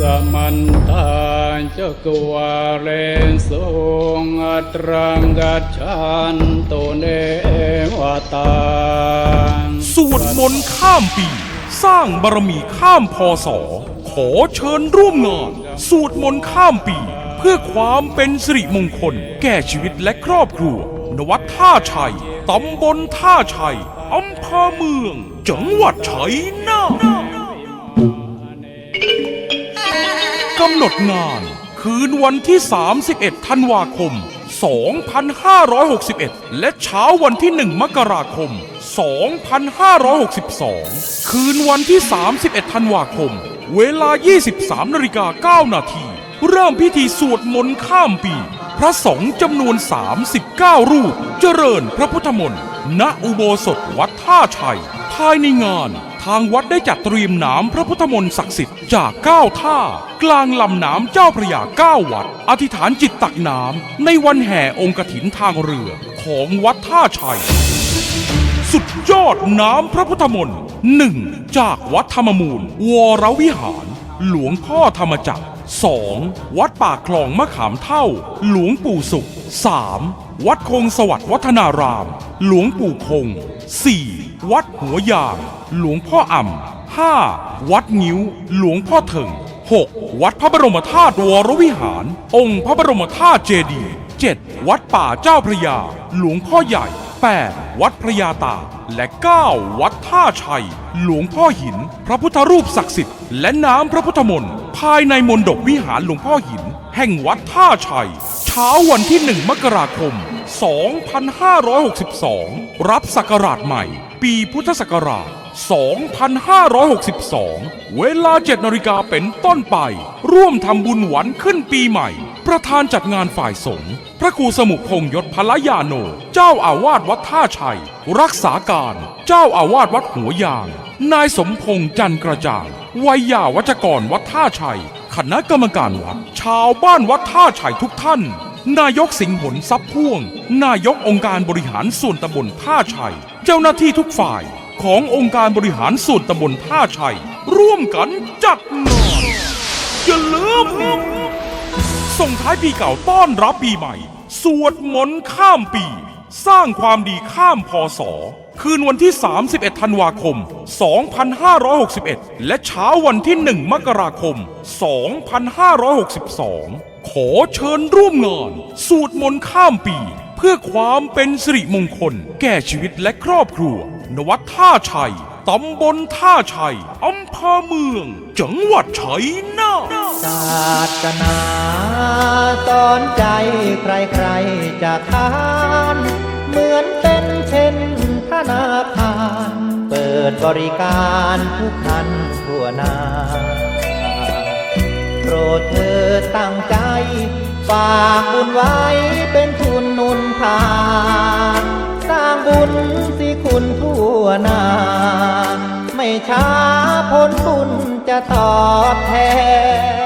สมันตาเจ้ากวาเรนสงอัตรังกัจฉันโตเนวตาสวดมนต์ข้ามปี สร้างบารมีข้ามพศขอเชิญร่วมงาน สวดมนต์ข้ามปี เพื่อความเป็นสิริมงคล แก่ชีวิตและครอบครัว นวัดท่าชัย ตำบลท่าชัยอำเภอเมือง จังหวัดชัยนาท กำหนดงาน คืนวันที่ 31 ธันวาคม 2561 และเช้าวันที่ 1 มกราคม 2562 คืนวันที่ 31 ธันวาคม เวลา 23นาฬิกา9นาทีเริ่มพิธีสวดมนต์ข้ามปี พระสงฆ์จำนวน 39 รูป เจริญพระพุทธมนต์ ณอุโบสถวัดท่าชัย ภายในงาน ทางวัดได้จัดเตรียมน้ำพระพุทธมนต์ศักดิ์สิทธิ์จากเก้าท่ากลางลำน้ำเจ้าพระยาเก้าวัด อธิษฐานจิตตักน้ำในวันแห่องค์กถินทางเรือของวัดท่าชัย สุดยอดน้ำพระพุทธมนต์หนึ่งจากวัดธรรมมูล วรวิหาร หลวงพ่อธรรมจักรสองวัดป่าคลองมะขามเท่า หลวงปู่สุขสามวัดคงสวัสดิ์วัฒนาราม หลวงปู่คงสี่วัดหัวยาง หลวงพ่ออ่ำห้าวัดงิ้ว หลวงพ่อเถิงหกวัดพระบรมธาตุวรวิหาร องค์พระบรมธาตุเจดีย์ 7. วัดป่าเจ้าพระยา หลวงพ่อใหญ่ 8. วัดพระยาตา และ 9. วัดท่าชัย หลวงพ่อหิน พระพุทธรูปศักดิ์สิทธิ์และน้ำพระพุทธมนต์ภายในมณฑปวิหารหลวงพ่อหิน แห่งวัดท่าชัย เช้าวันที่1มกราคม 2562 รับศักราชใหม่ ปีพุทธศักราช 2562 เวลา 7นาฬิกาเป็นต้นไป ร่วมทำบุญหวันขึ้นปีใหม่ ประธานจัดงานฝ่ายสงฆ์พระครูสมุพงษ์ยศพลยาโน เจ้าอาวาสวัดท่าชัย รักษาการ เจ้าอาวาสวัดหัวยาง นายสมพงษ์จันกระจ่างวัยยาวัจกรวัดท่าชัยคณะกรรมการวัด ชาวบ้านวัดท่าชัยทุกท่าน นายกสิงห์หนทรัพย์พ่วง นายกองค์การบริหารส่วนตำบลท่าชัย เจ้าหน้าที่ทุกฝ่ายขององค์การบริหารส่วนตำบลท่าชัย ร่วมกันจัดงานอย่าลืมส่งท้ายปีเก่าต้อนรับปีใหม่ สวดมนต์ข้ามปี สร้างความดีข้ามพศคืนวันที่ 31 ธันวาคม 2561 และเช้าวันที่ 1 มกราคม 2562 ขอเชิญร่วมงานสวดมนต์ข้ามปี เพื่อความเป็นสิริมงคล แก่ชีวิตและครอบครัว นวัดท่าชัย ตำบลท่าชัย อำเภอเมือง จังหวัดชัยนาทศาสนาสอนใจใครๆจะทาน เหมือนเป็นเช่นธนาคารเปิดบริการทุกท่านทั่วหน้าโปรดเธอตั้งใจ ฝากบุญไว้เป็นทุนนุนพา สร้างบุญสิคุณทั่วนา ไม่ช้าผลบุญจะตอบแทน